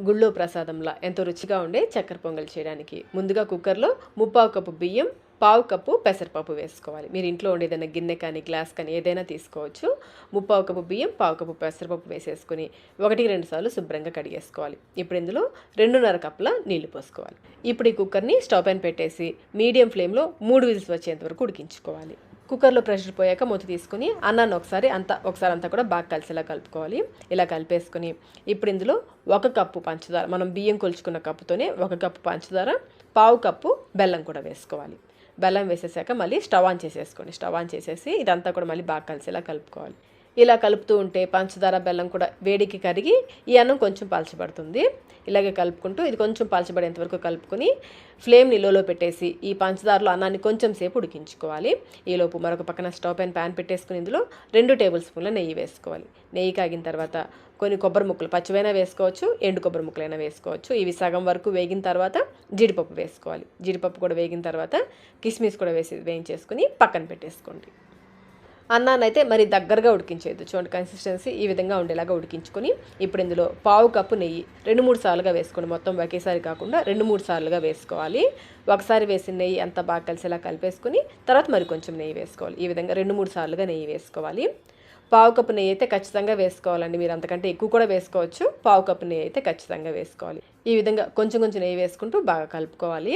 గుళ్ళో ప్రసాదంలా ఎంతో రుచిగా ఉండే చక్కెర పొంగల్ చేయడానికి. ముందుగా కుక్కర్లో ముప్పావు కప్పు బియ్యం పావు కప్పు పెసరపప్పు వేసుకోవాలి. మీరు ఇంట్లో ఉండే ఏదైనా గిన్నె కానీ గ్లాస్ కానీ ఏదైనా తీసుకోవచ్చు. ముప్పావు కప్పు బియ్యం పావు కప్పు పెసరపప్పు వేసేసుకుని ఒకటి రెండు సార్లు శుభ్రంగా కడిగేసుకోవాలి. ఇప్పుడు ఇందులో రెండున్నర కప్పుల నీళ్ళు పోసుకోవాలి. ఇప్పుడు ఈ కుక్కర్ని స్టవ్ పైన పెట్టేసి మీడియం ఫ్లేమ్లో మూడు విజిల్స్ వచ్చేంత వరకు ఉడికించుకోవాలి. కుక్కర్లో ప్రెషర్ పోయాక మూత తీసుకుని అన్నాన్ని ఒకసారి అంతా ఒకసారి అంతా కూడా బాగా కలిసేలా కలుపుకోవాలి. ఇలా కలిపేసుకుని ఇప్పుడు ఇందులో ఒక కప్పు పంచదార మనం బియ్యం కొలుచుకున్న కప్పుతోనే ఒక కప్పు పంచదార పావు కప్పు బెల్లం కూడా వేసుకోవాలి. బెల్లం వేసేసాక మళ్ళీ స్టవ్ ఆన్ చేసేసుకోండి. స్టవ్ ఆన్ చేసేసి ఇదంతా కూడా మళ్ళీ బాగా కలిసేలా కలుపుకోవాలి. ఇలా కలుపుతూ ఉంటే పంచదార బెల్లం కూడా వేడికి కరిగి ఈ అన్నం కొంచెం పలచబడుతుంది. ఇలాగే కలుపుకుంటూ ఇది కొంచెం పలచబడేంత వరకు కలుపుకొని ఫ్లేమ్ని లోలో పెట్టేసి ఈ పంచదారలో అన్నాన్ని కొంచెం సేపు ఉడికించుకోవాలి. ఈలోపు మరొక పక్కన స్టవ్ పైన ప్యాన్ పెట్టేసుకుని ఇందులో రెండు టేబుల్ స్పూన్ల నెయ్యి వేసుకోవాలి. నెయ్యి కాగిన తర్వాత కొన్ని కొబ్బరి ముక్కలు పచ్చివైనా వేసుకోవచ్చు ఎండు కొబ్బరి ముక్కలైనా వేసుకోవచ్చు. ఇవి సగం వరకు వేగిన తర్వాత జీడిపప్పు వేసుకోవాలి. జీడిపప్పు కూడా వేగిన తర్వాత కిస్మిస్ కూడా వేసి వేయించేసుకుని పక్కన పెట్టేసుకోండి. అన్నానైతే మరి దగ్గరగా ఉడికించేది చూడండి కన్సిస్టెన్సీ ఈ విధంగా ఉండేలాగా ఉడికించుకొని ఇప్పుడు ఇందులో పావు కప్పు నెయ్యి రెండు మూడు సార్లుగా వేసుకోండి. మొత్తం ఒకేసారి కాకుండా రెండు మూడు సార్లుగా వేసుకోవాలి. ఒకసారి వేసిన నెయ్యి అంతా బాగా కలిసేలా కలిపేసుకుని తర్వాత మరి కొంచెం నెయ్యి వేసుకోవాలి. ఈ విధంగా రెండు మూడు సార్లుగా నెయ్యి వేసుకోవాలి. పావు కప్పు నెయ్యి అయితే ఖచ్చితంగా వేసుకోవాలండి. మీరు అంతకంటే ఎక్కువ కూడా వేసుకోవచ్చు. పావు కప్పు నెయ్యి అయితే ఖచ్చితంగా వేసుకోవాలి. ఈ విధంగా కొంచెం కొంచెం నెయ్యి వేసుకుంటూ బాగా కలుపుకోవాలి.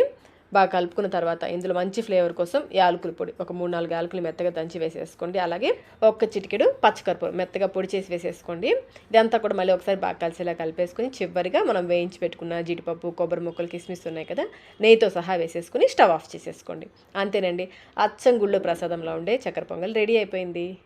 బాగా కలుపుకున్న తర్వాత ఇందులో మంచి ఫ్లేవర్ కోసం యాలకుల పొడి. ఒక మూడు నాలుగు యాలకులు మెత్తగా దంచి వేసేసుకోండి. అలాగే ఒక్క చిటికెడు పచ్చకర్పూరం మెత్తగా పొడి చేసి వేసేసుకోండి. ఇదంతా కూడా మళ్ళీ ఒకసారి బాగా కలిసేలా కలిపేసుకుని చివరిగా మనం వేయించి పెట్టుకున్న జీడిపప్పు కొబ్బరి ముక్కలు కిస్మిస్ ఉన్నాయి కదా నెయ్యితో సహా వేసేసుకుని స్టవ్ ఆఫ్ చేసేసుకోండి. అంతేనండి. అచ్చం గుళ్ళో ప్రసాదంలో ఉండే చక్కెర పొంగల్ రెడీ అయిపోయింది.